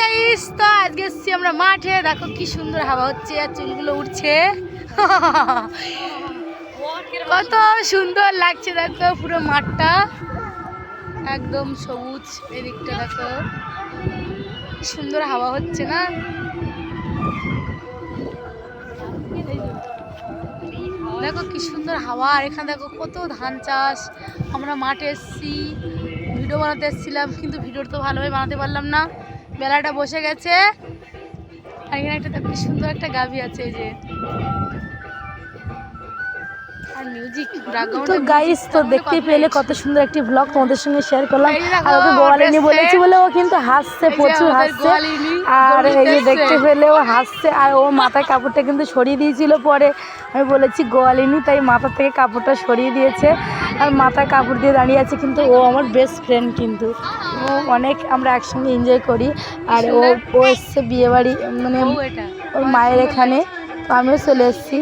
Guys তো আজকে এসছি আমরা মাঠে। দেখো কি সুন্দর হাওয়া হচ্ছে আর চুলগুলো উঠছে কত সুন্দর লাগছে, দেখো পুরো মাঠটা। একদম সবুজ এদিকটা, দেখো। সুন্দর হাওয়া হচ্ছে না? দেখো কি সুন্দর হাওয়া, আর এখানে দেখো কত ধান চাষ। আমরা মাঠে এসেছি ভিডিও বানাতে এসেছিলাম, কিন্তু ভিডিও তো ভালোভাবে বানাতে পারলাম না। বেলাটা বসে গেছে। আর এখানে একটা দেখো সুন্দর একটা গাভি আছে এই যে। আর মিউজিক তো গাইস তো দেখতে পেলে কত সুন্দর একটি ব্লগ তোমাদের সঙ্গে শেয়ার করলাম। আর ওকে গোয়ালিনী বলেছি বলে ও কিন্তু হাসছে প্রচুর হাসছে। আর এই যে দেখতে পেলেও পেলে ও হাসছে আর ও মাথায় কাপড়টা কিন্তু সরিয়ে দিয়েছিল পরে। আমি বলেছি গোয়ালিনি তাই মাথা থেকে কাপড়টা সরিয়ে দিয়েছে। আর মাথায় কাপড় দিয়ে দাঁড়িয়ে আছে কিন্তু ও আমার বেস্ট ফ্রেন্ড কিন্তু। ও অনেক আমরা একসঙ্গে এনজয় করি। আর ও ও এসছে বিয়েবাড়ি মানে ওর মায়ের এখানে। তো আমিও চলে এসেছি।